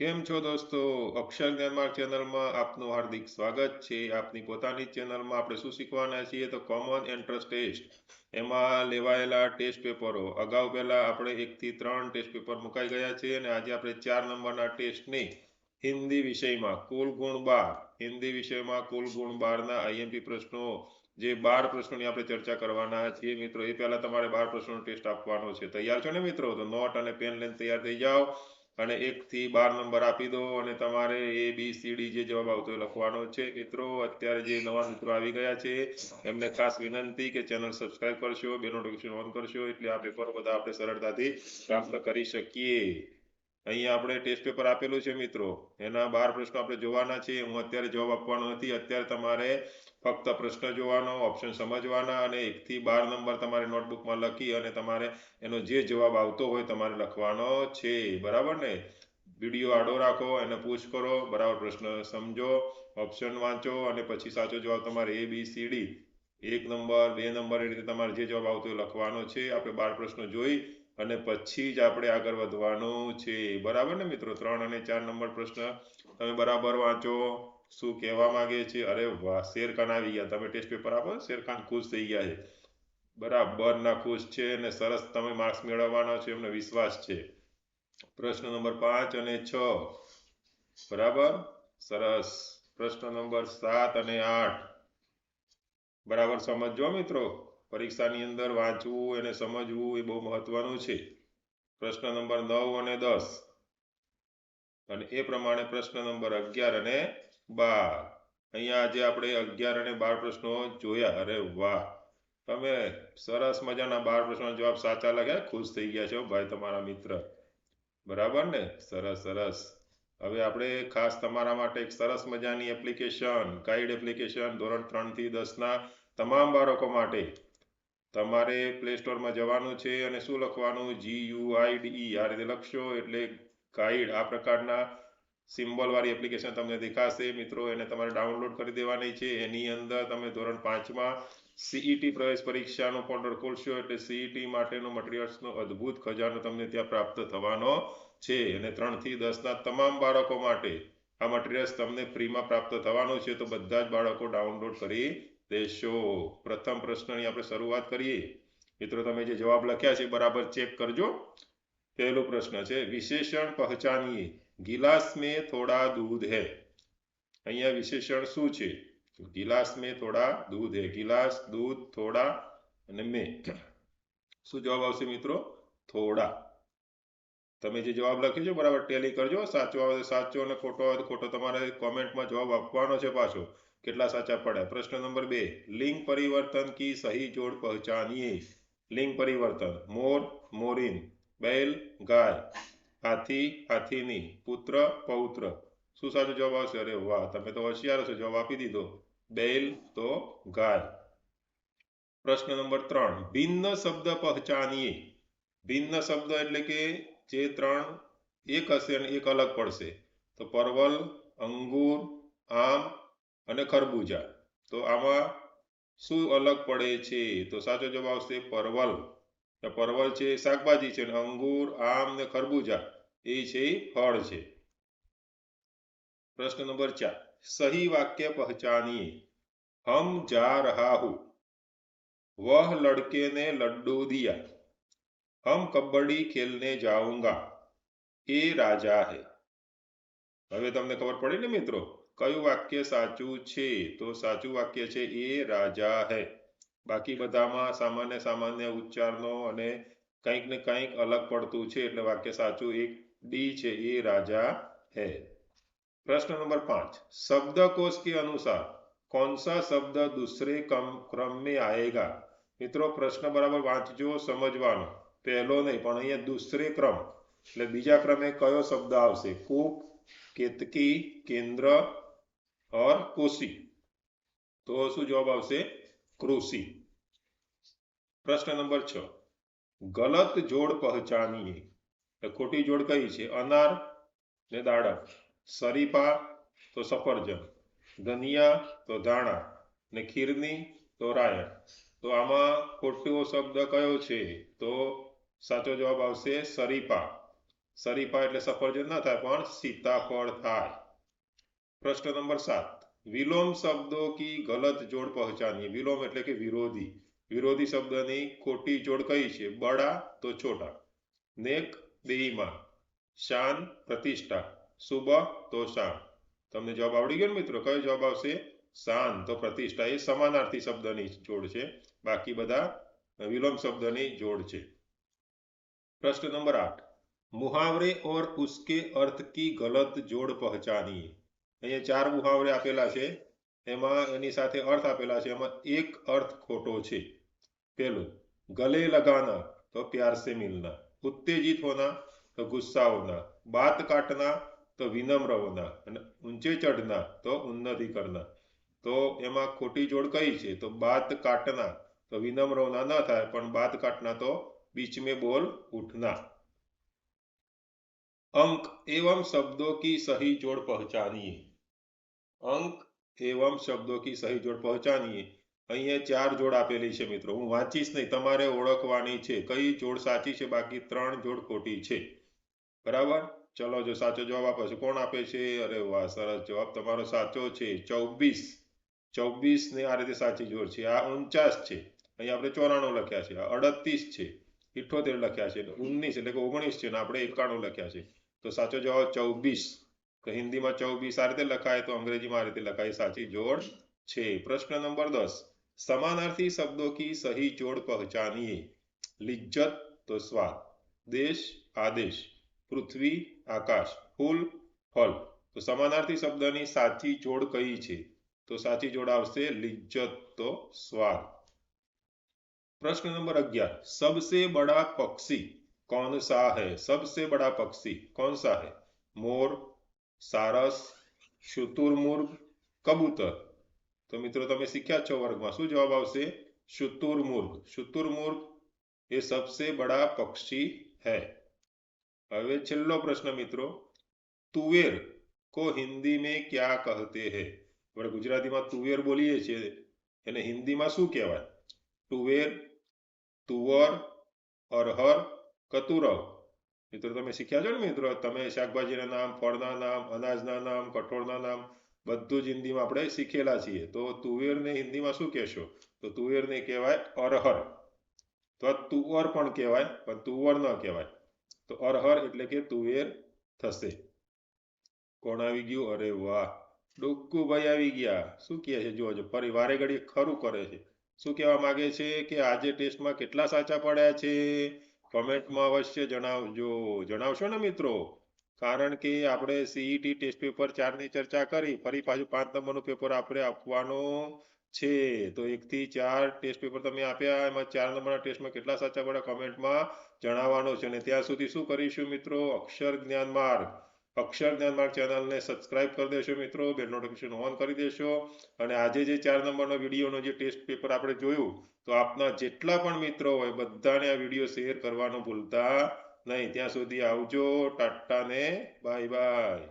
કેમ છો દોસ્તો? અક્ષર નિર્માણ ચેનલમાં આપનું હાર્દિક સ્વાગત છે. આપની પોતાની ચેનલમાં આપણે શું શીખવાના છીએ? તો કોમન એન્ટ્રન્સ ટેસ્ટ એમાં લેવાયેલા ટેસ્ટ પેપરો. અગાઉ પહેલા આપણે એકથી ત્રણ ટેસ્ટ પેપર મુકાઈ ગયા છે અને આજે આપણે ચાર નંબરના ટેસ્ટની હિન્દી વિષયમાં કુલ ગુણ બાર. હિન્દી વિષયમાં કુલ ગુણ બારના આઈએમપી પ્રશ્નો. જે બાર પ્રશ્નોની આપણે ચર્ચા કરવાના છીએ. મિત્રો, એ પહેલા તમારે બાર પ્રશ્નોનો ટેસ્ટ આપવાનો છે. તૈયાર છો ને મિત્રો? તો નોટ અને પેન લઈને તૈયાર થઈ જાઓ. અને એકથી બાર નંબર આપી દો અને તમારે એ બી સી ડી જે જવાબ આવતો લખવાનો છે. મિત્રો, અત્યારે જે નવા મિત્રો આવી ગયા છે, એમને ખાસ વિનંતી કે ચેનલ સબસ્ક્રાઇબ કરશો બે નોટિફિકેશન ઓન કરશો, એટલે આ પેપર બધા આપણે સરળતાથી પ્રાપ્ત કરી શકીએ. અહીંયા આપણે ટેસ્ટ પેપર આપેલું છે મિત્રો. એના બાર પ્રશ્નો આપણે જોવાના છે હું અત્યારે જવાબ આપવાનો નથી. અત્યારે તમારે ફક્ત પ્રશ્ન જોવાનો ઓપ્શન સમજવાના અને એકથી બાર નંબર તમારે નોટબુકમાં લખી અને તમારે એનો જે જવાબ આવતો હોય તમારે લખવાનો છે. બરાબર ને? વીડિયો આડો રાખો, એને પૂછ કરો, બરાબર પ્રશ્ન સમજો ઓપ્શન વાંચો અને પછી સાચો જવાબ તમારે એ બી સી ડી એક નંબર, બે નંબર એ રીતે તમારે જે જવાબ આવતો હોય લખવાનો છે. આપણે બાર પ્રશ્નો જોઈ અને પછી જ આપણે આગળ વધવાનું છે. બરાબર ને મિત્રો? ત્રણ અને ચાર નંબર પ્રશ્ન. તમે બરાબર વાંચો. શું કહેવા માંગે છે? અરે વાહ, શેરખાન આવી ગયા. તમે ટેસ્ટ પેપર આપો. શેરખાન ખુશ થઈ ગયા છે. બરાબર, ના, ખુશ છે અને સરસ તમે માર્ક્સ મેળવવાના છો. એમને વિશ્વાસ છે. પ્રશ્ન નંબર પાંચ અને છ. બરાબર? સરસ. પ્રશ્ન નંબર સાત અને આઠ. બરાબર સમજો મિત્રો? પરીક્ષાની અંદર વાંચવું એને સમજવું એ બહુ મહત્વનું છે. પ્રશ્ન નંબર નવ અને દસ. અને એ પ્રમાણે પ્રશ્ન નંબર અગિયાર અને બાર. અહીંયા આજે આપણે અગિયાર અને બાર પ્રશ્નો જોયા, અરે વાહ! તમે સરસ મજાના બાર પ્રશ્નો જવાબ સાચા લાગ્યા, ખુશ થઈ ગયા છો ભાઈ તમારા મિત્ર. બરાબર ને? સરસ સરસ. હવે આપણે ખાસ તમારા માટે એક સરસ મજાની એપ્લિકેશન ગાઈડ એપ્લિકેશન ધોરણ ત્રણથી દસના તમામ બાળકો માટે તમારે પ્લે સ્ટોરમાં જવાનું છે અને શું લખવાનું? જી યુ આઈ ડી આ રીતે લખશો એટલે ગાઈડ આ પ્રકારના સિમ્બલવાળી એપ્લિકેશન તમને દેખાશે. મિત્રો, એને તમારે ડાઉનલોડ કરી દેવાની છે. એની અંદર તમે ધોરણ પાંચમાં સીઈટી પ્રવેશ પરીક્ષાનો પોર્ટલ ખોલશો એટલે સીઈટી માટેનો મટીરિયલ્સનો અદ્ભુત ખજાનો તમને ત્યાં પ્રાપ્ત થવાનો છે. અને ત્રણથી દસના તમામ બાળકો માટે આ મટીરિયલ્સ તમને ફ્રીમાં પ્રાપ્ત થવાનું છે. તો બધા જ બાળકો ડાઉનલોડ કરી દેશો, પ્રથમ પ્રશ્નની આપણે શરૂઆત કરીએ. મિત્રો, તમે જે જવાબ લખ્યા છે, બરાબર ચેક કરજો. પહેલો પ્રશ્ન છે, વિશેષણ પહેચાનીએ ગિલાસ મેં થોડા દૂધ હે. અહીંયા વિશેષણ શું છે? ગિલાસ મેં થોડા દૂધ હે. ગિલાસ, દૂધ, થોડા અને મેં. શું જવાબ આવશે મિત્રો? થોડા. તમે જે જવાબ લખ્યો છે, બરાબર ટેલી કરજો. સાચો આવે સાચો અને ખોટો આવે ખોટો. તમારે કોમેન્ટમાં જવાબ આપવાનો છે પાછો. કેટલા સાચા પડે? પ્રશ્ન નંબર બે, લિંગ પરિવર્તન કી સહી જોડ પહચાનીએ? લિંગ પરિવર્તન, મોર, મોરીન, બેલ, ગાય, હાથી, હાથીની, પુત્ર, પૌત્ર. શું સાચો જવાબ આવશે? અરે વાહ, તમે તો હોશિયાર છો જવાબ આપી દીધો. બેલ તો ગાય. પ્રશ્ન નંબર ત્રણ, ભિન્ન શબ્દ પહચાનીએ? ભિન્ન શબ્દ એટલે કે જે ત્રણ એક હશે અને એક અલગ પડશે. તો પરવલ, અંગુર, આમ અને ખરબૂજા. તો આમાં શું અલગ પડે છે? તો સાચો જવાબ આવશે પરવલ. પરવલ છે શાકભાજી છે અને અંગૂર, આમ ને ખરબૂજા. એ છે ફળ છે. પ્રશ્ન નંબર ચાર. સહી વાક્ય પહેચાનીએ. હમ જા રહા હું. વહ લડકે ને લડ્ડુ દિયા. હમ કબડ્ડી ખેલને જાઉંગા. એ રાજા હે. હવે તમને ખબર પડી ને મિત્રો? કયું વાક્ય સાચું છે તો સાચું વાક્ય છે એ રાજા હે બાકી બધામાં સામાન્ય સામાન્ય ઉચ્ચારનો અને કંઈક ને કંઈક અલગ પડતું છે એટલે વાક્ય સાચું એક डी છે એ રાજા है प्रश्न नंबर पांच शब्दकोश के अनुसार कौन सा शब्द दूसरे क्रम में आएगा મિત્રો પ્રશ્ન બરાબર વાંચજો સમજવાનો પહેલો નહીં પણ અહીંયા દુસરે ક્રમ એટલે બીજા ક્રમે કયો શબ્દ આવશે કૂપ કેતકી કેન્દ્ર ઓર કોશી તો શું જવાબ આવશે? પ્રશ્ન નંબર છ. ગલત જોડ પહચાનીએ. ખોટી જોડ કઈ છે? અનાર ને દાડમ. શરીફા તો સફરજન. ધનિયા તો ધાણા. ને ખીરની તો રાયણ. તો આમાં ખોટો શબ્દ કયો છે? તો સાચો જવાબ આવશે શરીફા શરીફા એટલે સફરજન ના થાય, પણ સીતાફળ થાય. પ્રશ્ન નંબર સાત વિલોમ શબ્દો કી ગલત જોડ પહચાનીએ વિલોમ એટલે કે વિરોધી વિરોધી શબ્દની ખોટી જોડ કઈ છે બડા તો છોટા નેક બેઈમાન શાન પ્રતિષ્ઠા સુબહ તો શાન તમને જવાબ આવડી ગયો ને મિત્રો કયો જવાબ આવશે શાન તો પ્રતિષ્ઠા એ સમાનાર્થી શબ્દની જોડ છે બાકી બધા વિલોમ શબ્દની જોડ છે પ્રશ્ન નંબર આઠ મુહાવરે और उसके अर्थ की गलत જોડ પહચાનીએ અહીંયા ચાર મુહાવરે આપેલા છે એમાં એની સાથે અર્થ આપેલા છે એમાં એક અર્થ ખોટો છે પેલું ગલે લગાના તો પ્યાર સે મિલના ઉત્તેજિત હોના તો ગુસ્સા હોના બાત કાટના તો વિનમ્ર હોના અને ઊંચે ચઢના તો ઉન્નતિ કરના તો એમાં ખોટી જોડ કઈ છે તો બાત કાટના તો વિનમ્ર હોના ન થાય પણ બાત કાટના તો बीच में बोल उठना अंक एवं शब्दों की सही जोड़ पहचानिए અંક એવમ શબ્દો કી સહી જોડ પહોંચાનીએ અહીંયા ચાર જોડ આપેલી છે મિત્રો. હું વાંચીશ નહીં. તમારે ઓળખવાની છે. કઈ જોડ સાચી છે? બાકી ત્રણ જોડ ખોટી છે. બરાબર? ચલો, જો સાચો જવાબ આપે છે, કોણ આપે છે? અરે વાહ, સરસ જવાબ તમારો સાચો છે. ચોવીસ. ચોવીસ ને આ રીતે સાચી જોડ છે. આ ઉનચાસ છે. અહીંયા આપણે ચોરાણું લખ્યા છે. અડતીસ છે. ઇઠોતેર લખ્યા છે. ઓગણીસ એટલે કે ઓગણીસ છે ને આપણે એકાણું લખ્યા છે. તો સાચો જવાબ ચોવીસ. हिंदी में चौबीस आ रीते लख तो अंग्रेज़ी में आ रीते लखाए साची जोड़ प्रश्न नंबर दस समानार्थी शब्दों की सही जोड़ पहचानिए लिज्जत तो स्वाद देश आदेश पृथ्वी आकाश फूल फल तो समानार्थी शब्द की साची जोड़ कई है तो साची जोड़ आज्जत तो स्वाद प्रश्न नंबर अग्यार सबसे बड़ा पक्षी कौन सा है सबसे बड़ा पक्षी कौन सा है मोर सारस शुतुरमुर्ग कबूतर तो मित्रों ते सीख्या छो वर्ग में शु जवाब आतुरमुर्ग शुतुरमुर्ग ये सबसे बड़ा पक्षी है हमें छो प्रश्न मित्रों तुवेर को हिंदी में क्या कहते हैं है गुजराती में तुवेर बोलीये एने हिंदी में शू कहवा तुवेर तुवर अरहर कतुरव મિત્રો, તમે શીખ્યા છો ને મિત્રો? તમે શાકભાજીના નામ, ફળના નામ, અનાજના નામ, કઠોળના નામ, બધું જ હિન્દીમાં આપણે શીખેલા છીએ. તો તુવેરને હિન્દીમાં શું કહેશો? તો તુવેરને કહેવાય અરહર. તો તુવર પણ કહેવાય, પણ તુવર ન કહેવાય. તો અરહર એટલે કે તુવેર થશે. કોણ આવી ગયું? અરે વાહ! ડોક્કુભાઈ આવી ગયા. શું કહે છે? જોજો ફરી વારે ઘડી ખરું કરે છે. શું કહેવા માંગે છે? કે આજે ટેસ્ટમાં કેટલા સાચા પડ્યા છે? કોમેન્ટમાં અવશ્ય જણાવજો જણાવશો ને મિત્રો, કારણ કે આપણે સીઈટી ટેસ્ટ પેપર ચારની ચર્ચા કરી, ફરી પાછું પાંચ નંબરનું પેપર આપણે આપવાનો છે. તો એકથી ચાર ટેસ્ટ પેપર તમે આપ્યા, એમાં ચાર નંબરના ટેસ્ટમાં કેટલા સાચા પડ્યા કોમેન્ટમાં જણાવવાનો છે. અને ત્યાં સુધી શું કરીશું મિત્રો? અક્ષર જ્ઞાન માર્ગ. અક્ષર જ્ઞાન ચેનલને સબસ્ક્રાઇબ કરી દેશો મિત્રો બેલ નોટિફિકેશન ઓન કરી દેશો. અને આજે જે ચાર નંબરનો વિડીયોનો જે ટેસ્ટ પેપર આપણે જોયું, તો આપના જેટલા પણ મિત્રો હોય, બધાને આ વીડિયો શેર કરવાનું ભૂલતા નહીં. ત્યાં સુધી આવજો. ટાટા ને બાય બાય